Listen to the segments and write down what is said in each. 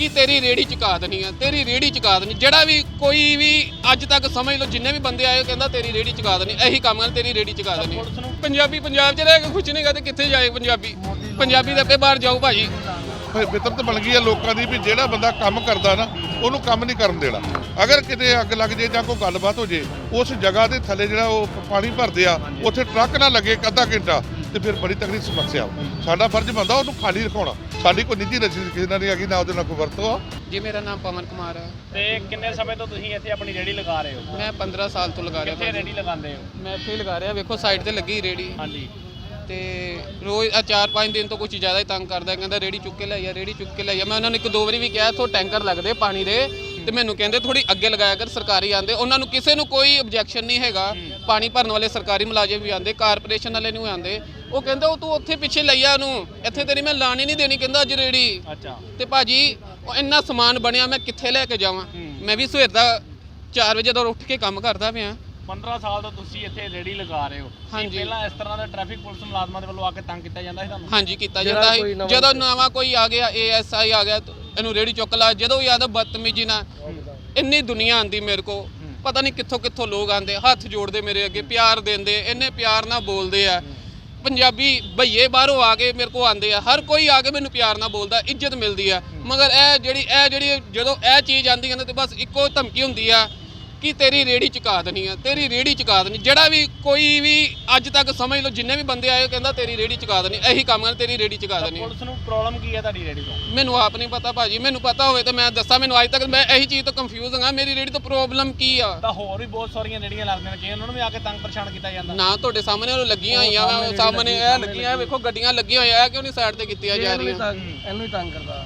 ਕਿ ਤੇਰੀ ਰੇੜੀ ਚੁਕਾ ਦੇਣੀ ਆ ਤੇਰੀ ਰੇੜੀ ਚੁਕਾ ਦੇਣੀ। ਜਿਹੜਾ ਵੀ ਕੋਈ ਵੀ ਅੱਜ ਤੱਕ ਸਮਝ ਲਓ ਜਿੰਨੇ ਵੀ ਬੰਦੇ ਆਏ ਉਹ ਕਹਿੰਦਾ ਤੇਰੀ ਰੇੜੀ ਚੁਕਾ ਦੇਣੀ ਇਹੀ ਕੰਮ ਹੈ ਤੇਰੀ ਰੇੜੀ ਚੁਕਾ ਦੇਣੀ। ਪੰਜਾਬੀ ਪੰਜਾਬ 'ਚ ਰਹਿ ਕੇ ਖੁਸ਼ ਨਹੀਂਗਾ ਤੇ ਕਿੱਥੇ ਜਾਏ ਪੰਜਾਬੀ? ਪੰਜਾਬੀ ਤਾਂ ਆਪੇ ਬਾਹਰ ਜਾਊ ਭਾਜੀ। ਫਿਰ ਫਿਤਰਤ ਬਣ ਗਈ ਹੈ ਲੋਕਾਂ ਦੀ ਵੀ ਜਿਹੜਾ ਬੰਦਾ ਕੰਮ ਕਰਦਾ ਨਾ ਉਹਨੂੰ ਕੰਮ ਨਹੀਂ ਕਰਨ ਦੇਣਾ। ਅਗਰ ਕਿਤੇ ਅੱਗ ਲੱਗ ਜੇ ਜਾਂ ਕੋਈ ਗੱਲਬਾਤ ਹੋ ਜੇ ਉਸ ਜਗ੍ਹਾ ਦੇ ਥੱਲੇ ਜਿਹੜਾ ਉਹ ਪਾਣੀ ਭਰਦੇ ਆ ਉੱਥੇ ਟਰੱਕ ਨਾ ਲੱਗੇ ਅੱਧਾ ਘੰਟਾ ਤੇ ਫਿਰ ਬੜੀ ਤਕੜੀ ਸਮੱਸਿਆ। ਸਾਡਾ ਫਰਜ਼ ਬਣਦਾ ਉਹਨੂੰ ਖਾਲੀ ਰਖਾਉਣਾ। ਸਾਡੀ ਕੋਈ ਨਿੱਜੀ ਰਸੀਦ ਕਿਸੇ ਨਾਲ ਨਹੀਂ ਹੈਗੀ ਨਾ ਉਹਦੇ ਨਾਲ ਕੋਈ ਵਰਤੋਂ ਆ। ਜੀ ਮੇਰਾ ਨਾਮ ਪਵਨ ਕੁਮਾਰ ਹੈ ਤੇ ਕਿੰਨੇ ਸਮੇਂ ਤੋਂ ਤੁਸੀਂ ਇੱਥੇ ਆਪਣੀ ਰੇੜੀ ਲਗਾ ਰਹੇ ਹੋ? ਮੈਂ 15 ਸਾਲ ਤੋਂ ਲਗਾ ਰਿਹਾ ਕਿੱਥੇ ਭਾਜੀ। ਰੇੜੀ ਲਗਾਉਂਦੇ ਹੋ? ਮੈਂ ਇੱਥੇ ਹੀ ਲਗਾ ਰਿਹਾ ਵੇਖੋ ਸਾਈਡ ਤੇ ਲੱਗੀ ਰੇੜੀ ਹਾਂਜੀ। ਤੇ ਰੋਜ਼ ਆ ਚਾਰ ਪੰਜ ਦਿਨ ਤੋਂ ਕੁਝ ਜ਼ਿਆਦਾ ਹੀ ਤੰਗ ਕਰਦਾ ਕਹਿੰਦਾ ਰੇੜੀ ਚੁੱਕ ਕੇ ਲੈ ਆ ਰੇੜੀ ਚੁੱਕ ਕੇ ਲੈ ਆ। ਮੈਂ ਉਹਨਾਂ ਨੂੰ ਇੱਕ ਦੋ ਵਾਰੀ ਵੀ ਕਿਹਾ ਇੱਥੋਂ ਟੈਂਕਰ ਲੱਗਦੇ ਪਾਣੀ ਦੇ ਤੇ ਮੈਨੂੰ ਕਹਿੰਦੇ ਥੋੜੀ ਅੱਗੇ ਲਗਾਇਆ ਕਰ ਸਰਕਾਰੀ ਆਂਦੇ ਉਹਨਾਂ ਨੂੰ ਕਿਸੇ ਨੂੰ ਕੋਈ ਆਬਜੈਕਸ਼ਨ ਨਹੀਂ ਹੈਗਾ। ਪਾਣੀ ਭਰਨ ਵਾਲੇ ਸਰਕਾਰੀ ਮੁਲਾਜ਼ਮ ਵੀ ਆਂਦੇ ਕਾਰਪੋਰੇਸ਼ਨ ਵਾਲੇ ਨੂੰ ਆਂਦੇ ਉਹ ਕਹਿੰਦੇ ਉਹ ਤੂੰ ਉੱਥੇ ਪਿੱਛੇ ਲਈ ਆ ਉਹਨੂੰ। ਇੱਥੇ ਤੇਰੀ ਮੈਂ ਲਾਣੀ ਨਹੀਂ ਦੇਣੀ ਕਹਿੰਦਾ ਅੱਜ ਰੇੜੀ। ਅੱਛਾ। ਤੇ ਭਾਜੀ ਉਹ ਇੰਨਾ ਸਮਾਨ ਬਣਿਆ ਮੈਂ ਕਿੱਥੇ ਲੈ ਕੇ ਜਾਵਾਂ? ਮੈਂ ਵੀ ਸਵੇਰ ਦਾ 4 ਵਜੇ ਤੋਂ ਉੱਠ ਕੇ ਕੰਮ ਕਰਦਾ ਪਿਆ। 15 ਸਾਲ ਤੋਂ ਤੁਸੀਂ ਇੱਥੇ ਰੇੜੀ ਲਗਾ ਰਹੇ ਹੋ। ਹਾਂਜੀ। ਪਹਿਲਾਂ ਇਸ ਤਰ੍ਹਾਂ ਦਾ ਟ੍ਰੈਫਿਕ ਪੁਲਿਸ ਮੁਲਾਜ਼ਮਾਂ ਦੇ ਵੱਲੋਂ ਆ ਕੇ ਤੰਗ ਕੀਤਾ ਜਾਂਦਾ ਸੀ ਤੁਹਾਨੂੰ? ਹਾਂਜੀ ਕੀਤਾ ਜਾਂਦਾ ਹੈ ਜਦੋਂ ਨਵਾਂ ਕੋਈ ਆ ਗਿਆ ਏਐਸਆਈ ਆ ਗਿਆ ਇਹਨੂੰ ਰੇੜੀ ਚੁੱਕ ਲਾ। ਜਦੋਂ ਵੀ ਆਦਾ ਬਦਤਮੀਜੀ ਨਾਲ। ਇੰਨੀ ਦੁਨੀਆ ਆਂਦੀ ਮੇਰੇ ਕੋ ਪਤਾ ਨਹੀਂ ਕਿੱਥੋਂ ਕਿੱਥੋਂ ਲੋਕ ਆਂਦੇ ਹੱਥ ਜੋੜਦੇ ਮੇਰੇ ਅੱਗੇ ਪਿਆਰ ਦਿੰਦੇ ਇੰਨੇ ਪਿਆਰ ਨਾਲ ਬੋਲਦੇ ਆ। ਪੰਜਾਬੀ ਭਈਏ ਬਾਹਰੋਂ ਆ ਕੇ ਮੇਰੇ ਕੋ ਆਂਦੇ ਆ, ਹਰ ਕੋਈ ਆ ਕੇ ਮੈਨੂੰ ਪਿਆਰ ਨਾਲ ਬੋਲਦਾ, ਇੱਜ਼ਤ ਮਿਲਦੀ ਆ। ਮਗਰ ਇਹ ਜਿਹੜੀ ਇਹ ਜਿਹੜੀ ਜਦੋਂ ਇਹ ਚੀਜ਼ ਆਂਦੀ ਹੈ ਨਾ ਤੇ ਬਸ ਇੱਕੋ ਧਮਕੀ ਹੁੰਦੀ ਆ ਕਿ ਤੇਰੀ ਰੇੜੀ ਚੁਕਾ ਦੇਣੀ ਆ ਤੇਰੀ ਰੇੜੀ ਚੁਕਾ ਦੇਣੀ ਜਿਹੜਾ ਵੀ ਕੋਈ ਵੀ ਅੱਜ ਤੱਕ ਸਮਝ ਲਓ ਜਿੰਨੇ ਵੀ ਬੰਦੇ ਆਏ ਉਹ ਕਹਿੰਦਾ ਤੇਰੀ ਰੇੜੀ ਚੁਕਾ ਦੇਣੀ ਇਹੀ ਕੰਮ ਹੈ ਤੇਰੀ ਰੇੜੀ ਚੁਕਾ ਦੇਣੀ ਪੁਲਿਸ ਨੂੰ ਪ੍ਰੋਬਲਮ ਕੀ ਹੈ ਤੁਹਾਡੀ ਰੇੜੀ ਤੋਂ? ਮੈਨੂੰ ਆਪ ਨਹੀਂ ਪਤਾ ਭਾਜੀ ਮੈਨੂੰ ਪਤਾ ਹੋਵੇ ਤਾਂ ਮੈਂ ਦੱਸਾਂ ਮੈਨੂੰ ਅੱਜ ਤੱਕ ਮੈਂ ਇਹੀ ਚੀਜ਼ ਤੋਂ ਕੰਫਿਊਜ਼ ਹਾਂ ਮੇਰੀ ਰੇੜੀ ਤੋਂ ਪ੍ਰੋਬਲਮ ਕੀ ਆ? ਤਾਂ ਹੋਰ ਵੀ ਬਹੁਤ ਸਾਰੀਆਂ ਰੇੜੀਆਂ ਲੱਗਦੀਆਂ ਨੇ ਕਿ ਉਹਨਾਂ ਨੂੰ ਵੀ ਆ ਕੇ ਤੰਗ ਪਰੇਸ਼ਾਨ ਕੀਤਾ ਜਾਂਦਾ। ਨਾ ਤੁਹਾਡੇ ਸਾਹਮਣੇ ਉਹ ਲੱਗੀਆਂ ਹੋਈਆਂ ਸਾਹਮਣੇ ਇਹ ਲੱਗੀਆਂ ਵੇਖੋ ਗੱਡੀਆਂ ਲੱਗੀਆਂ ਹੋਈਆਂ ਇਹ ਕਿਉਂ ਨਹੀਂ ਸਾਈਡ ਤੇ ਕੀਤੀਆਂ ਜਾ ਰਹੀਆਂ? ਇਹਨੂੰ ਹੀ ਤੰਗ ਕਰਦਾ।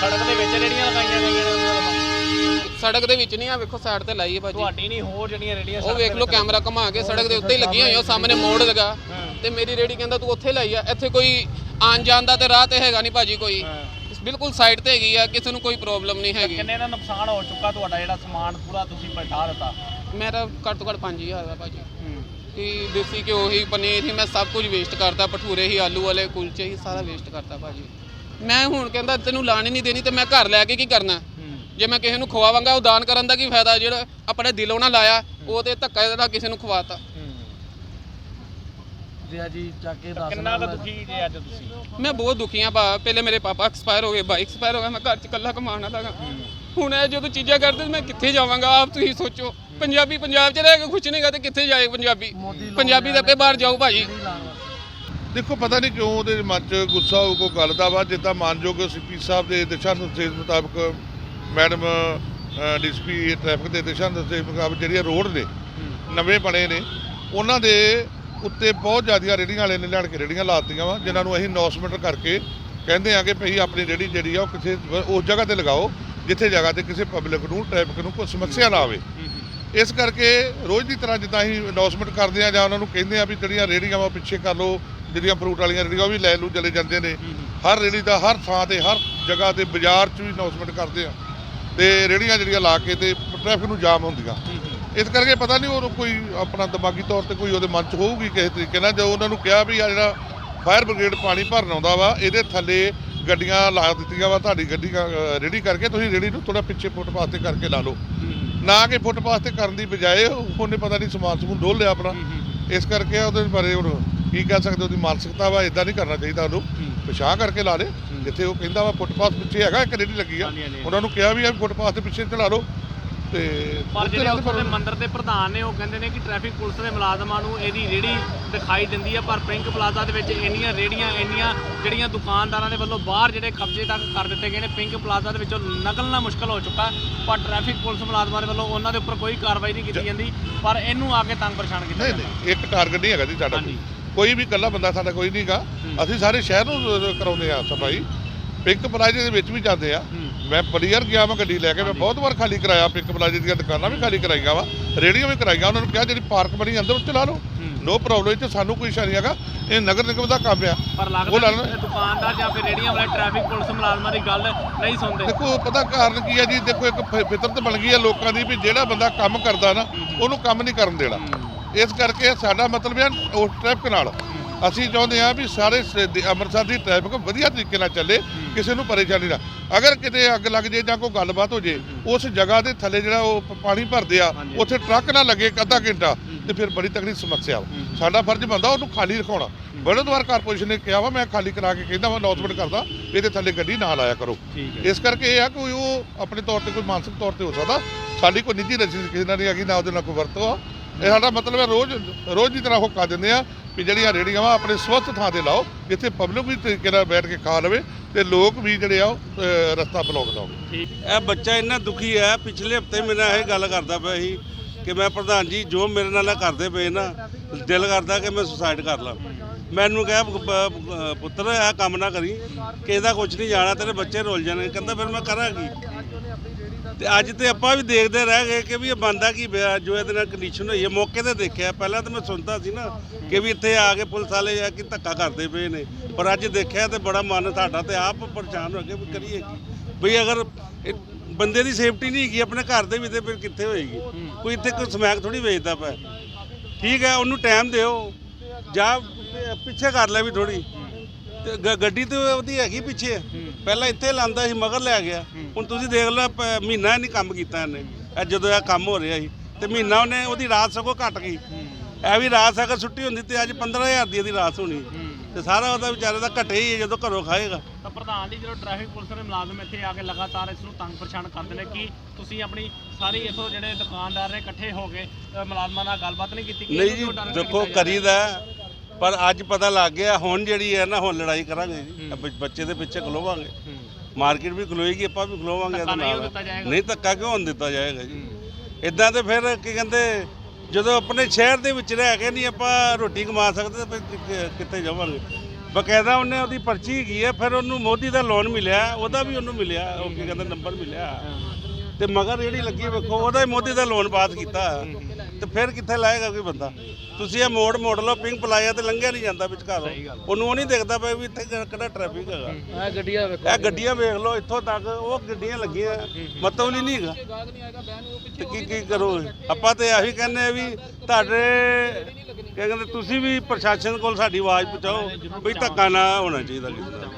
ਸੜਕ ਦੇ ਵਿੱਚ ਰੇੜੀਆਂ ਲਗਾਈਆਂ ਗਈਆਂ ਨੇ ਉਹਨਾਂ ਵੱਲੋਂ। ਸੜਕ ਦੇ ਵਿੱਚ ਨਹੀਂ ਆ ਵੇਖੋ ਸਾਈਡ ਤੇ ਲਾਈ ਹੈ ਭਾਜੀ। ਤੁਹਾਡੀ ਨਹੀਂ ਹੋਰ ਜਿਹੜੀਆਂ ਰੇੜੀਆਂ ਉਹ ਵੇਖ ਲਓ ਕੈਮਰਾ ਘੁਮਾ ਕੇ ਸੜਕ ਦੇ ਉੱਤੇ ਹੀ ਲੱਗੀਆਂ ਹੋਈਆਂ ਉਹ ਸਾਹਮਣੇ ਮੋੜ ਲਗਾ। ਤੇ ਮੇਰੀ ਰੇੜੀ ਕਹਿੰਦਾ ਤੂੰ ਉੱਥੇ ਲਾਈ ਆ ਇੱਥੇ ਕੋਈ ਆਣ ਜਾਣ ਦਾ ਤੇ ਰਾਹ ਤੇ ਹੈਗਾ ਨਹੀਂ ਭਾਜੀ ਕੋਈ। ਬਿਲਕੁਲ ਸਾਈਡ ਤੇ ਹੈਗੀ ਆ ਕਿਸੇ ਨੂੰ ਕੋਈ ਪ੍ਰੋਬਲਮ ਨਹੀਂ ਹੈਗੀ। ਕਿੰਨੇ ਦਾ ਨੁਕਸਾਨ ਹੋ ਚੁੱਕਾ ਤੁਹਾਡਾ ਜਿਹੜਾ ਸਮਾਨ ਪੂਰਾ ਤੁਸੀਂ ਪਲਟਾ ਦਿੱਤਾ? ਮੇਰਾ ਘੱਟ ਤੋਂ ਘੱਟ 5000 ਦਾ ਭਾਜੀ। ਕਿ ਦੇਸੀ ਘਿਓ ਹੀ ਪਨੀਰ ਹੀ ਮੈਂ ਸਭ ਕੁਝ ਵੇਸਟ ਕਰਤਾ ਭਟੂਰੇ ਹੀ ਆਲੂ ਵਾਲੇ ਕੁਲਚੇ ਹੀ ਸਾਰਾ ਵੇਸਟ ਕਰਤਾ ਭਾਜੀ। ਮੈਂ ਹੁਣ ਕਹਿੰਦਾ ਤੈਨੂੰ ਲਾਣੀ ਨਹੀਂ ਦੇਣੀ ਤੇ ਮੈਂ ਘਰ ਲੈ ਕੇ ਕੀ ਕਰਨਾ? ਜੇ ਮੈਂ ਕਿਸੇ ਨੂੰ ਖਵਾਵਾਂਗਾ ਉਹ ਦਾਨ ਕਰਨ ਦਾ ਕੀ ਫਾਇਦਾ? ਜਿਹੜਾ ਆਪਣੇ ਦਿਲੋਂ ਨਾ ਲਾਇਆ ਉਹ ਤੇ ਧੱਕਾ ਨਾਲ ਕਿਸੇ ਨੂੰ ਖਵਾਤਾ। ਜੀ ਜੀ ਚੱਕ ਕੇ ਦੱਸ ਕਿੰਨਾ ਕੁ ਦੁਖੀ ਜੇ ਅੱਜ ਤੁਸੀਂ? ਮੈਂ ਬਹੁਤ ਦੁਖੀ ਆ ਭਾ। ਪਹਿਲੇ ਮੇਰੇ ਪਾਪਾ ਐਕਸਪਾਇਰ ਹੋ ਗਏ ਬਾਈ ਐਕਸਪਾਇਰ ਹੋ ਗਿਆ ਮੈਂ ਘਰ 'ਚ ਇਕੱਲਾ ਕਮਾਉਣ ਵਾਲਾ ਗਾ। ਹੁਣ ਇਹ ਜਦੋਂ ਚੀਜ਼ਾਂ ਕਰਦੇ ਮੈਂ ਕਿੱਥੇ ਜਾਵਾਂਗਾ? ਆਪ ਤੁਸੀਂ ਸੋਚੋ। ਪੰਜਾਬੀ ਪੰਜਾਬ 'ਚ ਰਹਿ ਕੇ ਖੁਸ਼ ਨਹੀਂਗਾ ਤੇ ਕਿੱਥੇ ਜਾਏ ਪੰਜਾਬੀ? ਪੰਜਾਬੀ ਤਾਂ ਆਪੇ ਬਾਹਰ ਜਾਊ ਭਾਜੀ ਦੇਖੋ ਪਤਾ ਨਹੀਂ ਕਿਉਂ ਉਹਦੇ ਮਨ 'ਚ ਗੁੱਸਾ ਹੋ ਕੋਈ ਗੱਲ ਦਾ ਵਾ। ਜਿੱਦਾਂ ਮਾਨਯੋਗ ਸੀਪੀ ਸਾਹਿਬ ਦੇ ਦਿਸ਼ਾ ਨਿਰਦੇਸ਼ ਮੁਤਾਬਕ ਮੈਡਮ ਡੀਸਪੀ ਟ੍ਰੈਫਿਕ ਦੇ ਦਿਸ਼ਾ ਨਿਰਦੇਸ਼ ਮੁਤਾਬਕ ਜਿਹੜੀਆਂ ਰੋਡ ਨੇ ਨਵੇਂ ਬਣੇ ਨੇ ਉਹਨਾਂ ਦੇ ਉੱਤੇ ਬਹੁਤ ਜ਼ਿਆਦੀਆਂ ਰੇੜੀਆਂ ਵਾਲੇ ਨੇ ਲਿਆਣ ਕੇ ਰੇੜੀਆਂ ਲਾਤੀਆਂ ਵਾ ਜਿਨ੍ਹਾਂ ਨੂੰ ਅਸੀਂ ਅਨਾਉਂਸਮੈਂਟ ਕਰਕੇ ਕਹਿੰਦੇ ਆ ਕਿ ਭਈ ਆਪਣੀ ਰੇੜੀ ਜਿਹੜੀ ਆ ਉਹ ਕਿਸੇ ਉਸ ਜਗ੍ਹਾ ਤੇ ਲਗਾਓ ਜਿੱਥੇ ਜਗ੍ਹਾ ਤੇ ਕਿਸੇ ਪਬਲਿਕ ਨੂੰ ਟ੍ਰੈਫਿਕ ਨੂੰ ਕੋਈ ਸਮੱਸਿਆ ਨਾ ਆਵੇ। ਇਸ ਕਰਕੇ ਰੋਜ਼ ਦੀ ਤਰ੍ਹਾਂ ਜਿੱਦਾਂ ਅਸੀਂ ਅਨਾਉਂਸਮੈਂਟ ਕਰਦੇ ਆ ਜਾਂ ਉਹਨਾਂ ਨੂੰ ਕਹਿੰਦੇ ਆ ਵੀ ਜਿਹੜੀਆਂ ਰੇੜੀਆਂ ਵਾ ਪਿੱਛੇ ਕਰ ਲਓ ਜਿਹੜੀਆਂ ਫਰੂਟ ਵਾਲੀਆਂ ਰੇੜੀਆਂ ਉਹ ਵੀ ਲੈ ਲੂ ਚਲੇ ਜਾਂਦੇ ਨੇ। ਹਰ ਰੇੜੀ ਦਾ ਹਰ ਥਾਂ ਤੇ ਹਰ ਜਗ੍ਹਾ ਤੇ ਬਾਜ਼ਾਰ 'ਚ ਵੀ ਅਨਾਉਂਸਮੈਂਟ ਕਰਦੇ ਆ। ਤੇ ਰੇੜੀਆਂ ਜਿਹੜੀਆਂ ਲਾ ਕੇ ਤੇ ਟ੍ਰੈਫਿਕ ਨੂੰ ਜਾਮ ਹੁੰਦੀਆਂ। ਇਸ ਕਰਕੇ ਪਤਾ ਨਹੀਂ ਉਹ ਕੋਈ ਆਪਣਾ ਦਿਮਾਗੀ ਤੌਰ ਤੇ ਕੋਈ ਉਹਦੇ ਮਨ 'ਚ ਹੋਊਗੀ ਕਿਸੇ ਤਰੀਕੇ ਨਾਲ। ਜੋ ਉਹਨਾਂ ਨੂੰ ਕਿਹਾ ਵੀ ਆ ਜਿਹੜਾ ਫਾਇਰ ਬ੍ਰਿਗੇਡ ਪਾਣੀ ਭਰਨ ਆਉਂਦਾ ਵਾ ਇਹਦੇ ਥੱਲੇ ਗੱਡੀਆਂ ਲਾ ਦਿੱਤੀਆਂ ਵਾ ਤੁਹਾਡੀ ਗੱਡੀ ਰੇੜੀ ਕਰਕੇ ਤੁਸੀਂ ਰੇੜੀ ਨੂੰ ਥੋੜਾ ਪਿੱਛੇ ਫੁੱਟਪਾਥ ਤੇ ਕਰਕੇ ਲਾ ਲਓ। ਨਾ ਕਿ ਫੁੱਟਪਾਥ ਤੇ ਕਰਨ ਦੀ ਬਜਾਏ ਉਹਨੇ ਪਤਾ ਨਹੀਂ ਸਮਾਨ ਸਮੂਨ ਡੋਲ ਲਿਆ ਆਪਣਾ। ਇਸ ਕਰਕੇ ਉਹਦੇ ਬਾਰੇ ਹੁਣ ਕੀ ਕਹਿ ਸਕਦੇ ਉਹਦੀ ਮਾਨਸਿਕਤਾ ਵਾ ਇਦਾਂ ਨਹੀਂ ਕਰਨਾ ਚਾਹੀਦਾ ਉਹਨੂੰ। ਪਿਛਾਂ ਕਰਕੇ ਲਾ ਲੇ। ਜਿੱਥੇ ਉਹ ਕਹਿੰਦਾ ਵਾ ਫੁੱਟਪਾਥ ਪਿੱਛੇ ਹੈਗਾ ਇੱਕ ਰੇੜੀ ਲੱਗੀ ਆ। ਉਹਨਾਂ ਨੂੰ ਕਿਹਾ ਵੀ ਆ ਫੁੱਟਪਾਥ ਦੇ ਪਿੱਛੇ ਚਲਾ ਲਓ। ਤੇ ਪਰ ਜਿਹੜੇ ਉੱਥੋਂ ਦੇ ਮੰਦਿਰ ਦੇ ਪ੍ਰਧਾਨ ਨੇ ਉਹ ਕਹਿੰਦੇ ਨੇ ਕਿ ਟ੍ਰੈਫਿਕ ਪੁਲਿਸ ਦੇ ਮੁਲਾਜ਼ਮਾਂ ਨੂੰ ਇਹਦੀ ਰੇੜੀ ਦਿਖਾਈ ਦਿੰਦੀ ਹੈ ਪਰ ਪਿੰਕ ਪਲਾਜ਼ਾ ਦੇ ਵਿੱਚ ਇੰਨੀਆਂ ਰੇੜੀਆਂ ਇੰਨੀਆਂ ਜਿਹੜੀਆਂ ਦੁਕਾਨਦਾਰਾਂ ਦੇ ਵੱਲੋਂ ਬਾਹਰ ਜਿਹੜੇ ਕਬਜ਼ੇ ਤੱਕ ਕਰ ਦਿੱਤੇ ਗਏ ਨੇ ਪਿੰਕ ਪਲਾਜ਼ਾ ਦੇ ਵਿੱਚੋਂ ਨਿਕਲਣਾ ਮੁਸ਼ਕਲ ਹੋ ਚੁੱਕਾ ਪਰ ਟ੍ਰੈਫਿਕ ਪੁਲਿਸ ਮੁਲਾਜ਼ਮਾਂ ਦੇ ਵੱਲੋਂ ਉਹਨਾਂ ਦੇ ਉੱਪਰ ਕੋਈ ਕਾਰਵਾਈ ਨਹੀਂ ਕੀਤੀ ਜਾਂਦੀ ਪਰ ਇਹਨੂੰ ਆ ਕੇ ਤੰਗ ਪਰੇਸ਼ਾਨ ਕੀਤਾ ਨਹੀਂ ਨਹੀਂ ਇੱਕ ਟਾਰਗੇਟ ਨਹੀਂ ਹੈਗਾ ਜੀ ਸਾਡਾ। ਕੋਈ। ਵੀ ਇਕੱਲਾ ਬੰਦਾ ਸਾਡਾ ਕੋਈ ਨਹੀਂਗਾ ਅਸੀਂ ਸਾਰੇ ਸ਼ਹਿਰ ਨੂੰ ਕਰਾਉਂਦੇ ਆ ਸਫ਼ਾਈ। ਪਿੰਕ ਪਲਾਜ਼ੇ ਦੇ ਵਿੱਚ ਵੀ ਜਾਂਦੇ ਆ। ਮੈਂ ਵਾਰ ਗਿਆ ਮੈਂ ਗੱਡੀ ਲੈ ਕੇ ਮੈਂ ਬਹੁਤ ਵਾਰ ਖਾਲੀ ਕਰਾਇਆ ਪਿੰਕ ਪਲਾਜ਼ੇ ਦੀਆਂ ਦੁਕਾਨਾਂ ਵੀ ਖਾਲੀ ਕਰਾਈਆਂ ਵਾ ਰੇੜੀਆਂ ਵੀ ਕਰਾਈਆਂ ਉਹਨਾਂ ਨੂੰ ਕਿਹਾ ਜਿਹੜੀ ਪਾਰਕ ਬਣੀ ਅੰਦਰ ਉੱਤੇ ਲਾ ਲਓ। ਨੋ ਪ੍ਰੋਬਲਮ ਇੱਥੇ ਸਾਨੂੰ ਕੋਈ ਇਸ਼ਾਰਾ ਨਹੀਂ ਹੈਗਾ ਇਹ ਨਗਰ ਨਿਗਮ ਦਾ ਕੰਮ ਆ। ਪਰ ਉਹ ਲੱਗਦਾ। ਦੁਕਾਨਦਾਰ ਜਾਂ ਫਿਰ ਰੇੜੀਆਂ ਵਾਲੇ ਟ੍ਰੈਫਿਕ ਪੁਲਿਸ ਮੁਲਾਜ਼ਮਾਂ ਦੀ ਗੱਲ ਨਹੀਂ ਸੁਣਦੇ। ਦੇਖੋ ਪਤਾ ਕਾਰਨ ਕੀ ਹੈ ਜੀ? ਦੇਖੋ ਇੱਕ ਫਿਤਰਤ ਬਣ ਗਈ ਹੈ ਲੋਕਾਂ ਦੀ ਵੀ ਜਿਹੜਾ ਬੰਦਾ ਕੰਮ ਕਰਦਾ ਨਾ ਉਹਨੂੰ ਕੰਮ ਨਹੀਂ ਕਰਨ ਦੇਣਾ। ਇਸ ਕਰਕੇ ਸਾਡਾ ਮਤਲਬ ਹੈ ਉਸ ਟ੍ਰੈਫਿਕ ਨਾਲ। ਅਸੀਂ ਚਾਹੁੰਦੇ ਹਾਂ ਵੀ ਸਾਰੇ ਅੰਮ੍ਰਿਤਸਰ ਦੀ ਟ੍ਰੈਫਿਕ ਵਧੀਆ ਤਰੀਕੇ ਨਾਲ ਚੱਲੇ ਕਿਸੇ ਨੂੰ ਪਰੇਸ਼ਾਨੀ ਨਾ। ਅਗਰ ਕਿਤੇ ਅੱਗ ਲੱਗ ਜੇ ਜਾਂ ਕੋਈ ਗੱਲਬਾਤ ਹੋ ਜੇ ਉਸ ਜਗ੍ਹਾ ਦੇ ਥੱਲੇ ਜਿਹੜਾ ਉਹ ਪਾਣੀ ਭਰਦੇ ਆ ਉੱਥੇ ਟਰੱਕ ਨਾ ਲੱਗੇ ਅੱਧਾ ਘੰਟਾ ਤੇ ਫਿਰ ਬੜੀ ਤਕੜੀ ਸਮੱਸਿਆ ਸਾਡਾ ਫਰਜ਼ ਬਣਦਾ ਉਹਨੂੰ ਖਾਲੀ ਰਖਾਉਣਾ। ਬੜਦਵਾਰ ਕਾਰਪੋਰੇਸ਼ਨ ਨੇ ਕਿਹਾ ਵਾ ਮੈਂ ਖਾਲੀ ਕਰਾ ਕੇ ਕਹਿੰਦਾ ਵਾ ਅਨਾਉਂਸਮੈਂਟ ਕਰਦਾ ਇਹਦੇ ਥੱਲੇ ਗੱਡੀ ਨਾ ਲਾਇਆ ਕਰੋ। ਇਸ ਕਰਕੇ ਇਹ ਆ ਕੋਈ ਉਹ ਆਪਣੇ ਤੌਰ ਤੇ ਕੋਈ ਮਾਨਸਿਕ ਤੌਰ ਤੇ ਹੋ ਸਕਦਾ ਸਾਡੀ ਕੋਈ ਨਿੱਜੀ ਰਜਿਸ ਕਿਸੇ ਨਾਲ ਨਹੀਂ ਹੈਗੀ ਨਾ ਉਹਦੇ ਨਾਲ ਕੋਈ ਵਰਤੋ ਆ। ਇਹ ਸਾਡਾ ਮਤਲਬ ਹੈ ਰੋਜ਼ ਰੋਜ਼ ਦੀ ਤਰ੍ਹਾਂ ਹੁੱਕਾ ਦਿੰਦੇ ਆ ਵੀ ਜਿਹੜੀਆਂ ਰੇੜੀਆਂ ਵਾ ਆਪਣੇ ਸਵਸਥ ਥਾਂ ਤੇ ਲਾਓ ਜਿੱਥੇ ਪਬਲਿਕ ਵੀ ਤਰੀਕੇ ਨਾਲ ਬੈਠ ਕੇ ਖਾ ਲਵੇ ਤੇ ਲੋਕ ਵੀ ਜਿਹੜੇ ਆ ਉਹ, ਰਸਤਾ ਬਲੌਕ ਨਾ ਇਹ ਬੱਚਾ ਇੰਨਾ ਦੁਖੀ ਹੈ ਪਿਛਲੇ ਹਫ਼ਤੇ ਮੇਰੇ ਨਾਲ ਇਹ ਗੱਲ ਕਰਦਾ ਪਿਆ ਸੀ ਕਿ ਮੈਂ ਪ੍ਰਧਾਨ ਜੀ ਜੋ ਮੇਰੇ ਨਾਲ ਕਰਦੇ ਪਏ ਨਾ ਦਿਲ ਕਰਦਾ ਕਿ ਮੈਂ ਸੁਸਾਈਡ ਕਰ ਲਾਂ। ਮੈਨੂੰ ਕਿਹਾ ਪੁੱਤਰ ਇਹ ਕੰਮ ਨਾ ਕਰੀ ਕਿਸੇ ਦਾ ਕੁਝ ਨਹੀਂ ਜਾਣਾ ਤੇਰੇ ਬੱਚੇ ਰੁੱਲ ਜਾਣਗੇ। ਕਹਿੰਦਾ ਫਿਰ ਮੈਂ ਕਰਾਂ ਕੀ ਤੇ ਅੱਜ ਤੇ ਆਪਾਂ ਵੀ ਦੇਖਦੇ ਰਹਿ ਗਏ ਕਿ ਵੀ ਇਹ ਬੰਦਾ ਕੀ ਪਿਆ, ਜੋ ਇਹਦੇ ਨਾਲ ਕੰਡੀਸ਼ਨ ਹੋਈ ਹੈ। ਮੌਕੇ ਤੇ ਦੇਖਿਆ, ਪਹਿਲਾਂ ਤਾਂ ਮੈਂ ਸੁਣਦਾ ਸੀ ਨਾ ਕਿ ਵੀ ਇੱਥੇ ਆ ਕੇ ਪੁਲਿਸ ਵਾਲੇ ਆ ਕਿ ਧੱਕਾ ਕਰਦੇ ਪਏ ਨੇ। ਪਰ ਅੱਜ ਦੇਖਿਆ ਤੇ ਬੜਾ ਮਨ ਸਾਡਾ ਤੇ ਆਪ ਪਰੇਸ਼ਾਨ ਹੋ ਗਿਆ ਵੀ ਕਰੀਏ ਕੀ? ਬਈ ਅਗਰ ਬੰਦੇ ਦੀ ਸੇਫਟੀ ਨਹੀਂ ਹੈਗੀ, ਆਪਣੇ ਘਰ ਦੇ ਵੀ ਤੇ ਫਿਰ ਕਿੱਥੇ ਹੋਏਗੀ? ਕੋਈ ਇੱਥੇ ਕੋਈ ਸਮੈਕ ਥੋੜੀ ਵੇਚਦਾ ਪਿਆ। ਠੀਕ ਹੈ, ਉਹਨੂੰ ਟਾਈਮ ਦਿਓ। ਜਾਂ, ਪਿੱਛੇ ਕਰ ਲੈ ਵੀ ਥੋੜੀ ਤੇ ਗ- ਗੱਡੀ ਤੇ ਉਹਦੀ ਹੈਗੀ ਪਿੱਛੇ। ਪਹਿਲਾਂ ਇੱਥੇ ਲਾਂਦਾ ਸੀ ਮਗਰ ਲੈ ਗਿਆ। ਹੁਣ ਤੁਸੀਂ ਦੇਖ ਲਓ ਪ- ਮਹੀਨਾ ਨਹੀਂ ਕੰਮ ਕੀਤਾ ਇਹਨੇ। ਇਹ ਜਦੋਂ ਇਹ ਕੰਮ ਹੋ ਰਿਹਾ ਸੀ ਤੇ ਮਹੀਨਾ ਉਹਨੇ ਉਹਦੀ ਰਾਤ ਸਗੋਂ ਘਟ ਗਈ। ਇਹ ਵੀ ਰਾਤ ਅਗਰ ਛੁੱਟੀ ਹੁੰਦੀ ਤੇ ਅੱਜ 15000 ਦੀ ਇਹਦੀ ਰਾਤ ਹੋਣੀ। ਤੇ ਸਾਰਾ ਉਹਦਾ ਵਿਚਾਰੇ ਦਾ ਘਟੇ ਹੀ ਹੈ ਜਦੋਂ ਘਰੋਂ ਖਾਏਗਾ। ਤਾਂ ਪ੍ਰਧਾਨ ਜੀ ਜਦੋਂ ਟ੍ਰੈਫਿਕ ਪੁਲਿਸ ਦੇ ਮੁਲਾਜ਼ਮ ਇੱਥੇ ਆ ਕੇ ਲਗਾਤਾਰ ਇਸ ਨੂੰ ਤੰਗ ਪਰੇਸ਼ਾਨ ਕਰਦੇ ਨੇ ਕਿ ਤੁਸੀਂ ਆਪਣੀ ਸਾਰੀ ਇਥੋਂ ਜਿਹੜੇ ਦੁਕਾਨਦਾਰ ਨੇ ਇਕੱਠੇ ਹੋ ਕੇ ਅ, ਮੁਲਾਜ਼ਮਾਂ ਨਾਲ ਗੱਲਬਾਤ ਨਹੀਂ ਕੀਤੀ? ਕਿ ਨਹੀਂ ਇਹਨੂੰ ਜੀ ਕਿਉਂ ਦੇਖੋ ਕੀਤਾ ਜਾ ਰਿਹਾ? ਕਰੀਦਾ ਹੈ, ਪਰ ਅੱਜ ਪਤਾ ਲੱਗ ਗਿਆ ਹੁਣ ਜਿਹੜੀ ਹੈ ਨਾ ਹੁਣ ਲੜਾਈ ਕਰਾਂਗੇ ਜੀ। ਬ- ਬੱਚੇ ਦੇ ਪਿੱਛੇ ਖਲੋਵਾਂਗੇ। ਮਾਰਕੀਟ ਵੀ ਖਲੋਏਗੀ ਆਪਾਂ ਵੀ ਖਲੋਵਾਂਗੇ ਇਹਦੇ ਨਾਲ। ਨਹੀਂ ਧੱਕਾ ਕਿਉਂ ਹੋਣ ਦਿੱਤਾ ਜਾਏਗਾ ਜੀ? ਇਦਾਂ ਤੇ ਫਿਰ ਕੀ ਕਹਿੰਦੇ ਜਦੋਂ ਆਪਣੇ ਸ਼ਹਿਰ ਦੇ ਵਿੱਚ ਰਹਿ ਕੇ ਨਹੀਂ ਆਪਾਂ ਰੋਟੀ ਕਮਾ ਸਕਦੇ ਤਾਂ ਫਿਰ ਕਿ- ਕਿ- ਕਿੱਥੇ ਜਾਵਾਂਗੇ? ਬਕਾਇਦਾ ਉਹਨੇ ਉਹਦੀ ਪਰਚੀ ਹੈਗੀ ਹੈ ਫਿਰ ਉਹਨੂੰ ਮੋਦੀ ਦਾ ਲੋਨ ਮਿਲਿਆ ਉਹਦਾ ਵੀ ਉਹਨੂੰ ਮਿਲਿਆ ਉਹ ਕੀ ਕਹਿੰਦੇ ਨੰਬਰ ਮਿਲਿਆ। ਤੇ ਮਗਰ ਜਿਹੜੀ ਲੱਗੀ ਵੇਖੋ ਉਹਦਾ ਹੀ ਮੋਦੀ ਦਾ ਲੋਨ ਪਾਸ ਕੀਤਾ। ਤੇ ਫਿਰ ਕਿੱਥੇ ਲਾਏਗਾ ਕੋਈ ਬੰਦਾ? ਤੁਸੀਂ ਇਹ ਮੋੜ ਮੋੜ ਲਓ ਪਿੰਗ ਪਲਾਇਆ ਤੇ ਲੰਘਿਆ ਨਹੀਂ ਜਾਂਦਾ ਵਿਚਕਾਰੋਂ। ਉਹਨੂੰ ਉਹ ਨਹੀਂ ਦੇਖਦਾ ਪਿਆ ਵੀ ਇੱਥੇ ਕਿਹੜਾ ਟ੍ਰੈਫਿਕ ਹੈਗਾ। ਆ ਗੱਡੀਆਂ ਵੇਖੋ। ਇਹ ਗੱਡੀਆਂ ਵੇਖ ਲਓ ਇੱਥੋਂ ਤੱਕ ਉਹ ਗੱਡੀਆਂ ਲੱਗੀਆਂ। ਮਤਲਬ ਨਹੀਂ ਹੈਗਾ। ਤੇ ਕੀ ਕੀ ਕਰੋ ਆਪਾਂ ਤੇ ਇਹੀ ਕਹਿੰਦੇ ਆ ਵੀ ਤੁਹਾਡੇ ਕਹਿੰਦੇ ਤੁਸੀਂ ਵੀ ਪ੍ਰਸ਼ਾਸਨ ਕੋਲ ਸਾਡੀ ਆਵਾਜ਼ ਪਹੁੰਚਾਓ ਵੀ ਧੱਕਾ ਨਾ ਹੋਣਾ ਚਾਹੀਦਾ ਕਿਸੇ ਦਾ।